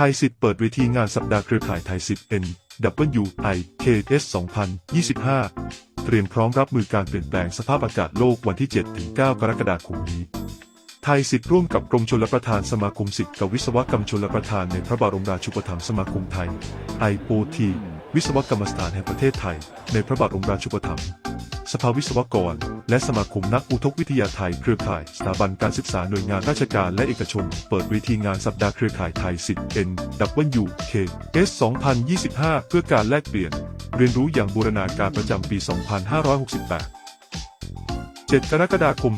ไทยสิทธิ์เปิดเวทีงานสัปดาห์เครือข่ายไทยสิทธิ์ N W I K S 2025 เตรียมพร้อมรับมือการเปลี่ยนแปลงสภาพอากาศโลกวันที่ 7-9 กรกฎาคมนี้ ไทยสิทธิ์ร่วมกับกรมชลประทานสมาคมสิทธิ์กับวิศวกรรมชลประทานในพระบรมราชูปถัมภ์สมาคมไทย IOT วิศวกรรมสถานแห่งประเทศไทย ในพระบรมราชูปถัมภ์ สภาวิศวกร และสมาคมนักอุทกวิทยาไทยเครือข่าย สถาบันการศึกษาหน่วยงานราชการและเอกชน เปิดเวทีงานสัปดาห์เครือข่ายไทยสิทธิ์ N W K S 2025 เพื่อการแลกเปลี่ยน เรียนรู้อย่างบูรณาการประจำปี 2568 7 กรกฎาคม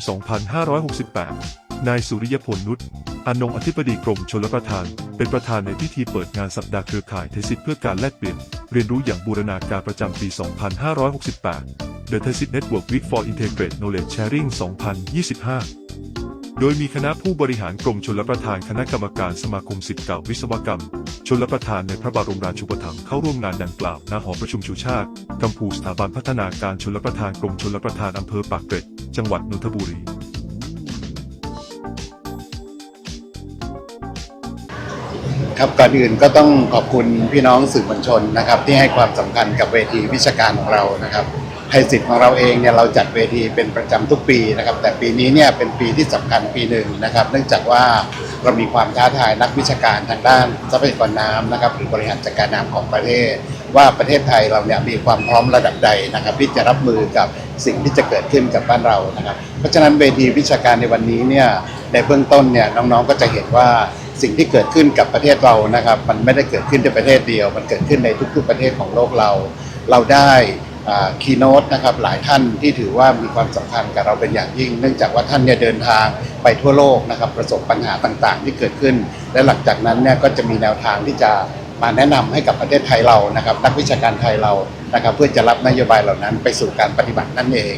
2568 นายสุริยพลนุชอนงอธิบดีกรมชลประทาน เป็นประธานในพิธีเปิดงานสัปดาห์เครือข่ายไทยสิทธิ์เพื่อการแลกเปลี่ยน เรียนรู้อย่างบูรณาการประจำปี 2568 The t h a s i t Network Week for Integrated Knowledge Sharing 2025 โดยมีคณะผู้บริหารกรมชลประทานคณะกรรมการสมาคมสิทธิ์เก่าวิศวกรรม ชลประทานในพระบรมราชูปถัมภ์เข้าร่วมงานดังกล่าวณหอประชุมชูชาติกัมพูสถาบันพัฒนาการชลประทานกรมชลประทานอำเภอปากเกร็ด จังหวัดนนทบุรีครับก่อนอื่นก็ต้องขอบคุณพี่น้องสื่อมวลชนนะครับ ที่ให้ความสำคัญกับเวทีวิชาการของเรานะครับ ไทยสิทธิ์ของเราเองเนี่ยเราจัดเวทีเป็นประจำทุกปีนะครับ แต่ปีนี้เนี่ยเป็นปีที่สำคัญปีหนึ่งนะครับ เนื่องจากว่าเรามีความท้าทายนักวิชาการทางด้านทรัพยากรน้ำนะครับ หรือบริหารจัดการน้ำของประเทศ ว่าประเทศไทยเราเนี่ยมีความพร้อมระดับใดนะครับ ที่จะรับมือกับสิ่งที่จะเกิดขึ้นกับบ้านเรานะครับ เพราะฉะนั้นเวทีวิชาการในวันนี้เนี่ยในเบื้องต้นเนี่ยน้องๆก็จะเห็นว่าสิ่งที่เกิดขึ้นกับประเทศเรานะครับ มันไม่ได้เกิดขึ้นในประเทศเดียว มันเกิดขึ้นในทุกๆประเทศของโลกเรา เราได้ คีโนตนะครับหลายท่านที่ถือว่ามีความสำคัญกับเราเป็นอย่างยิ่ง เนื่องจากว่าท่านเนี่ยเดินทางไปทั่วโลกนะครับประสบปัญหาต่างๆ ที่เกิดขึ้น และหลังจากนั้นเนี่ยก็จะมีแนวทางที่จะมาแนะนำให้กับประเทศไทยเรานะครับ นักวิชาการไทยเรานะครับ เพื่อจะรับนโยบายเหล่านั้นไปสู่การปฏิบัตินั่นเอง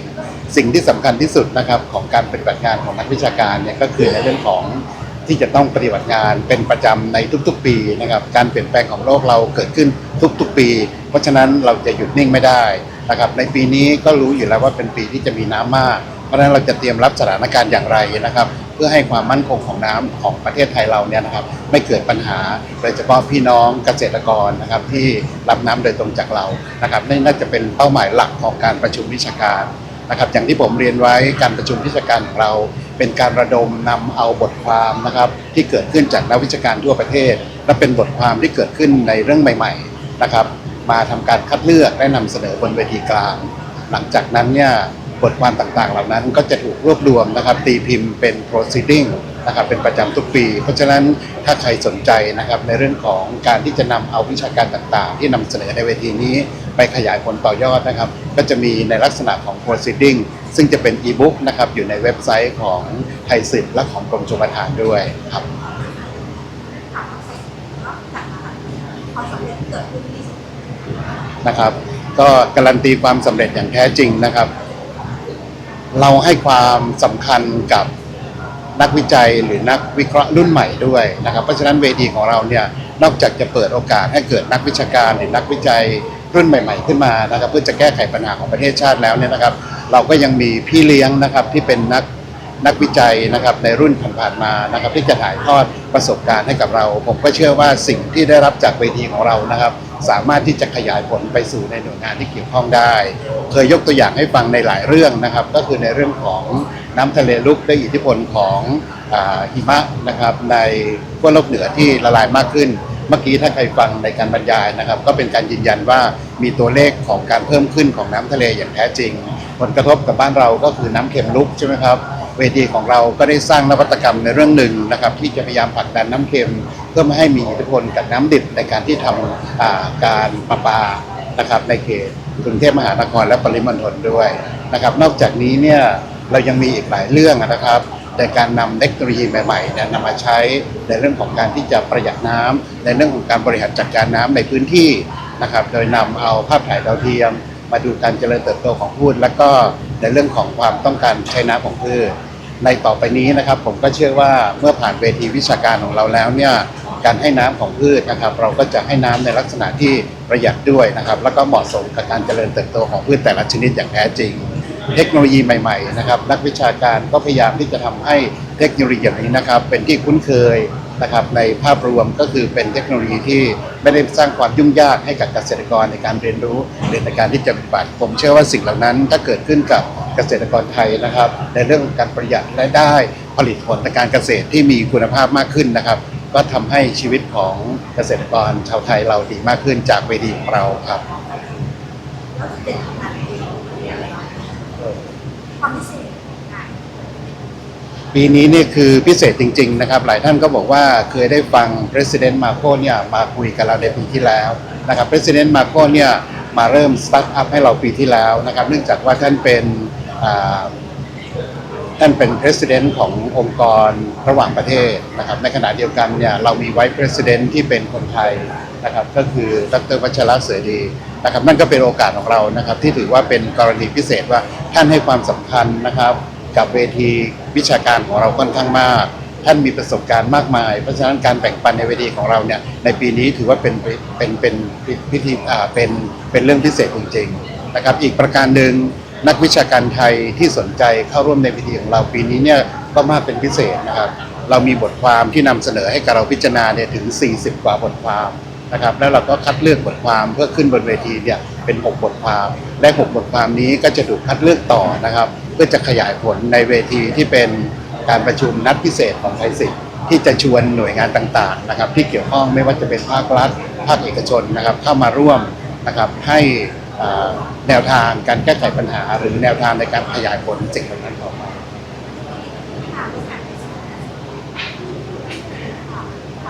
สิ่งที่สำคัญที่สุดนะครับของการปฏิบัติงานของนักวิชาการเนี่ยก็คือในเรื่องของที่จะต้องปฏิบัติงานเป็นประจำในทุกๆ ปีนะครับการเปลี่ยนแปลงของโลกเราเกิดขึ้น ทุกๆปี เพราะฉะนั้นเราจะหยุดนิ่งไม่ได้นะครับในปีนี้ก็รู้อยู่แล้วว่าเป็นปีที่จะมีน้ำมาก เพราะฉะนั้นเราจะเตรียมรับสถานการณ์อย่างไรนะครับ เพื่อให้ความมั่นคงของน้ำของประเทศไทยเราเนี่ยนะครับ ไม่เกิดปัญหาโดยเฉพาะพี่น้องเกษตรกรนะครับที่รับน้ำโดยตรงจากเรานะครับนี่น่าจะเป็นเป้าหมายหลักของการประชุมวิชาการนะครับอย่างที่ผมเรียนไว้การประชุมวิชาการของเรา เป็นการระดมนำเอาบทความนะครับที่เกิดขึ้นจากนักวิชาการทั่วประเทศ และเป็นบทความที่เกิดขึ้นในเรื่องใหม่ ๆ นะครับ มาทำการคัดเลือกและนำเสนอบนเวทีกลาง หลังจากนั้นเนี่ยบทความต่างๆ เหล่านั้นก็จะถูกรวบรวมนะครับ ตีพิมพ์เป็น proceeding นะครับเป็นประจำทุกปี เพราะฉะนั้นถ้าใครสนใจนะครับในเรื่องของการที่จะนำเอาวิชาการต่างๆ ที่นำเสนอในเวทีนี้ไปขยายผลต่อยอดนะครับ ก็จะมีในลักษณะของ proceeding ซึ่งจะเป็นอีบุ๊กนะครับอยู่ในเว็บไซต์ของไทยสิทธิ์และของกรมชลประทานด้วยครับความสำเร็จเกิดขึ้น นะครับ ก็การันตีความสำเร็จอย่างแท้จริงนะครับ เราให้ความสำคัญกับนักวิจัยหรือนักวิเคราะห์รุ่นใหม่ด้วยนะครับ เพราะฉะนั้นเวทีของเราเนี่ยนอกจากจะเปิดโอกาสให้เกิดนักวิชาการหรือนักวิจัยรุ่นใหม่ ๆ ขึ้นมานะครับ เพื่อจะแก้ไขปัญหาของประเทศชาติแล้วเนี่ยนะครับ เราก็ยังมีพี่เลี้ยงนะครับที่เป็นนักนักวิจัยนะครับในรุ่นผ่านๆมานะครับ ที่จะถ่ายทอดประสบการณ์ให้กับเรา ผมก็เชื่อว่าสิ่งที่ได้รับจากเวทีของเรานะครับ สามารถที่จะขยายผลไปสู่ในหน่วยงานที่เกี่ยวข้องได้ เคยยกตัวอย่างให้ฟังในหลายเรื่องนะครับ ก็คือในเรื่องของน้ำทะเลลุกได้อิทธิพลของหิมะนะครับในขั้วโลกเหนือที่ละลายมากขึ้น เมื่อกี้ถ้าใครฟังในการบรรยายนะครับ ก็เป็นการยืนยันว่ามีตัวเลขของการเพิ่มขึ้นของน้ำทะเลอย่างแท้จริง ผลกระทบกับบ้านเราก็คือน้ำเค็มลุกใช่ไหมครับ เวทีของเราก็ได้สร้างนวัตกรรมในเรื่องหนึ่งนะครับ ที่จะพยายามผลักดันน้ำเค็ม เพื่อไม่ให้มีอิทธิพลกับน้ำดิบในการที่ทำอ่าการประปานะครับในเขตกรุงเทพมหานครและปริมณฑลด้วยนะครับ นอกจากนี้เนี่ยเรายังมีอีกหลายเรื่องนะครับในการนำเทคโนโลยีใหม่ๆเนี่ยนำมาใช้ในเรื่องของการที่จะประหยัดน้ำในเรื่องของการบริหารจัดการน้ำในพื้นที่นะครับ โดยนำเอาภาพถ่ายดาวเทียม มาดูการเจริญเติบโตของพืชแล้วก็ ในเรื่องของความต้องการใช้น้ำของพืชในต่อไปนี้นะครับ ผมก็เชื่อว่าเมื่อผ่านเวทีวิชาการของเราแล้วเนี่ยการให้น้ำของพืชนะครับ เราก็จะให้น้ำในลักษณะที่ประหยัดด้วยนะครับ แล้วก็เหมาะสมกับการเจริญเติบโตของพืชแต่ละชนิดอย่างแท้จริง เทคโนโลยีใหม่ ๆ นะครับ นักวิชาการก็พยายามที่จะทำให้เทคโนโลยีอย่างนี้นะครับ เป็นที่คุ้นเคย นะครับในภาพรวมก็คือเป็นเทคโนโลยีที่ไม่ได้สร้างความยุ่งยากให้กับเกษตรกรในการเรียนรู้หรือในการที่จะปฏิบัติผมเชื่อว่าสิ่งเหล่านั้น ถ้าเกิดขึ้นกับเกษตรกรไทยนะครับ ในเรื่องการประหยัดและได้ผลิตผลทางการเกษตรที่มีคุณภาพมากขึ้นนะครับ ก็ทำให้ชีวิตของเกษตรกรชาวไทยเราดีมากขึ้นจากเวทีของเราครับความพิเศษ ปีนี้เนี่ยคือพิเศษจริง ๆ นะครับ หลายท่านก็บอกว่าเคยได้ฟัง President Marco เนี่ยมาคุยกับเราในปีที่แล้วนะครับ President Marco เนี่ยมาเริ่มสตาร์ทอัพให้เราปีที่แล้วนะครับ เนื่องจากว่าท่านเป็นท่านเป็น President ขององค์กรระหว่างประเทศนะครับ ในขณะเดียวกันเนี่ยเรามี Vice President ที่เป็นคนไทยนะครับ ก็คือดรวัชระเสือดีนะครับนั่นก็เป็นโอกาสของเรานะครับ ที่ถือว่าเป็นกรณีพิเศษว่าท่านให้ความสำคัญนะครับ กับเวที วิชาการของเราค่อนข้างมาก ท่านมีประสบการณ์มากมาย เพราะฉะนั้นการแบ่งปันในเวทีของเราเนี่ยในปีนี้ถือว่าเป็นเป็นเป็นพิธีอ่าเป็นเป็นเรื่องพิเศษจริงๆนะครับ อีกประการหนึ่งนักวิชาการไทยที่สนใจเข้าร่วมในพิธีของเราปีนี้เนี่ยก็มากเป็นพิเศษนะครับ เรามีบทความที่นำเสนอให้กับเราพิจารณาเนี่ยถึง 40 กว่าบทความนะครับแล้วเราก็คัดเลือกบทความเพื่อขึ้นบนเวทีเนี่ยเป็น 6 บทความและ 6 บทความนี้ก็จะถูกคัดเลือกต่อนะครับ พื่อจะขยายผลในเวทีที่เป็นการประชุมนัดพิเศษของไทยสิทธิ์ที่จะชวนหน่วยงานต่างๆนะครับ ที่เกี่ยวข้องไม่ว่าจะเป็นภาครัฐ ภาคเอกชนนะครับ เข้ามาร่วมนะครับให้อ่าแนวทางการแก้ไขปัญหา หรือแนวทางในการขยายผลสิ่งเหล่านั้นออกมาทางการ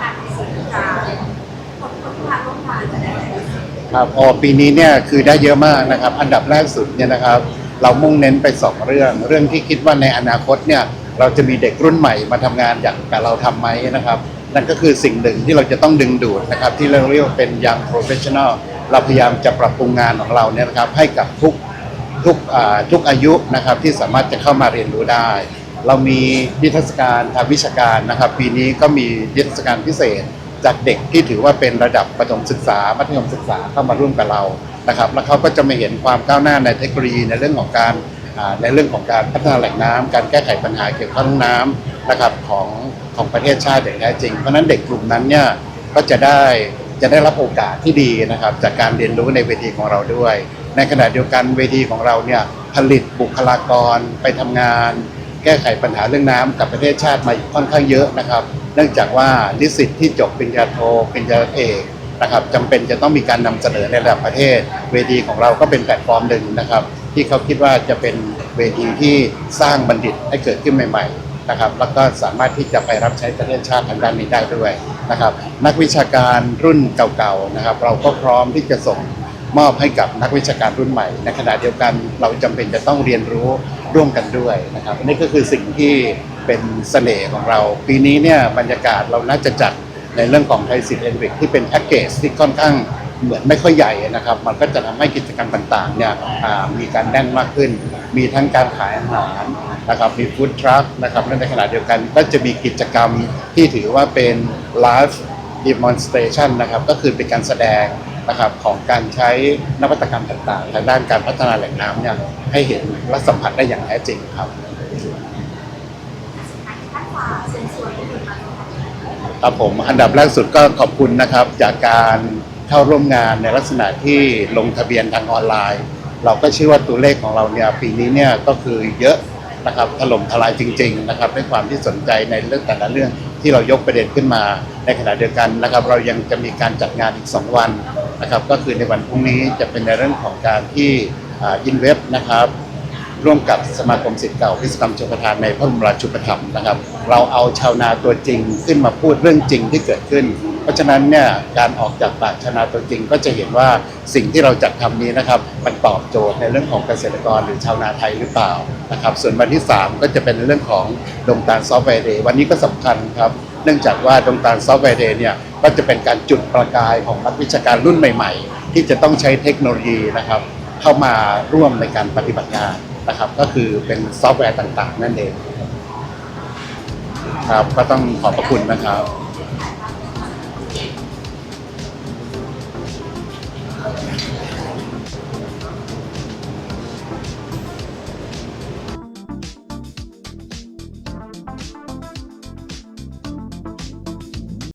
การสื่อการคนคนที่มาร่วมงานจะได้อะไรบ้างครับอ๋อปีนี้เนี่ยคือได้เยอะมากนะครับ อันดับแรกสุดเนี่ยนะครับ เรามุ่งเน้นไปสองเรื่อง เรื่องที่คิดว่าในอนาคตเนี่ยเราจะมีเด็กรุ่นใหม่มาทำงานอย่างกับเราทำไหมนะครับ นั่นก็คือสิ่งหนึ่งที่เราจะต้องดึงดูดนะครับที่เราเรียกว่าเป็น young professional เราพยายามจะปรับปรุงงานของเราเนี่ยนะครับให้กับทุกทุกอ่าทุกอายุนะครับที่สามารถจะเข้ามาเรียนรู้ได้ เรามีนิทรรศการทางวิชาการนะครับ ปีนี้ก็มีนิทรรศการพิเศษ จากเด็กที่ถือว่าเป็นระดับประถมศึกษา มัธยมศึกษาเข้ามาร่วมกับเรานะครับ แล้วเขาก็จะมาเห็นความก้าวหน้าในเทคโนโลยีในเรื่องของการในเรื่องของการพัฒนาแหล่งน้ำการแก้ไขปัญหาเกี่ยวกับน้ำนะครับของของประเทศชาติอย่างแท้จริง เพราะฉะนั้นเด็กกลุ่มนั้นเนี่ยก็จะได้จะได้รับโอกาสที่ดีนะครับ จากการเรียนรู้ในเวทีของเราด้วย ในขณะเดียวกันเวทีของเราเนี่ยผลิตบุคลากรไปทำงาน แก้ไขปัญหาเรื่องน้ำกับประเทศชาติมาค่อนข้างเยอะนะครับ เนื่องจากว่านิสิตที่จบปริญญาโทปริญญาเอกนะครับจำเป็นจะต้องมีการนำเสนอในระดับประเทศ เวทีของเราก็เป็นแพลตฟอร์มหนึ่งนะครับ ที่เขาคิดว่าจะเป็นเวทีที่สร้างบัณฑิตให้เกิดขึ้นใหม่ ๆ นะครับ แล้วก็สามารถที่จะไปรับใช้ประเทศชาติทางด้านนี้ได้ด้วยนะครับ นักวิชาการรุ่นเก่าๆนะครับ เราก็พร้อมที่จะส่งมอบให้กับนักวิชาการรุ่นใหม่ ในขณะเดียวกันเราจำเป็นจะต้องเรียนรู้ ร่วมกันด้วยนะครับอันนี่ก็คือสิ่งที่เป็นเสน่ห์ของเรา ปีนี้เนี่ยบรรยากาศเราน่าจะจัดในเรื่องของไทยสิทธิ์เอ็นวิกที่เป็นแพ็กเกจที่ค่อนข้างเหมือนไม่ค่อยใหญ่นะครับ มันก็จะทำให้กิจกรรมต่างๆเนี่ยมีการแน่นมากขึ้น มีทั้งการขายอาหารนะครับ มีฟู้ดทรัคนะครับและในขณะเดียวกันก็จะมีกิจกรรมที่ถือว่าเป็นไลฟ์ demonstration นะครับ ก็คือเป็นการแสดง นะครับของการใช้นวัตกรรมต่างๆ ทางด้านการพัฒนาแหล่งน้ำเนี่ยให้เห็นและสัมผัสได้อย่างแท้จริงครับ ครับผมอันดับแรกสุดก็ขอบคุณนะครับ จากการเข้าร่วมงานในลักษณะที่ลงทะเบียนทางออนไลน์ เราก็เชื่อว่าตัวเลขของเราเนี่ยปีนี้เนี่ยก็คือเยอะนะครับถล่มทลายจริง ๆ นะครับด้วยความที่สนใจในเรื่องแต่ละเรื่องที่เรายกประเด็นขึ้นมา ในขณะเดียวกันนะครับ เรายังจะมีการจัดงานอีก 2 วัน นะครับก็คือในวันพรุ่งนี้จะเป็นในเรื่องของการที่อินเว็บนะครับร่วมกับสมาคมสิทธิ์เก่าพิศกรรมชประทานในพระบรมราชูปถัมภ์นะครับ เราเอาชาวนาตัวจริงขึ้นมาพูดเรื่องจริงที่เกิดขึ้น เพราะฉะนั้นเนี่ยการออกจากปากชาวนาตัวจริงก็จะเห็นว่าสิ่งที่เราจัดทำนี้นะครับมันตอบโจทย์ในเรื่องของเกษตรกรหรือชาวนาไทยหรือเปล่านะครับ ส่วนวันที่ 3 ก็จะเป็นเรื่องของดงตาลซอฟต์แวร์เดย์วันนี้ก็สำคัญครับ เนื่องจากว่าดงตาลซอฟต์แวร์เดย์เนี่ยก็จะเป็นการจุดประกายของนักวิชาการรุ่นใหม่ๆ ที่จะต้องใช้เทคโนโลยีนะครับเข้ามาร่วมในการปฏิบัติงานนะครับ ก็คือเป็นซอฟต์แวร์ต่างๆ นั่นเองครับก็ต้องขอบพระคุณนะครับ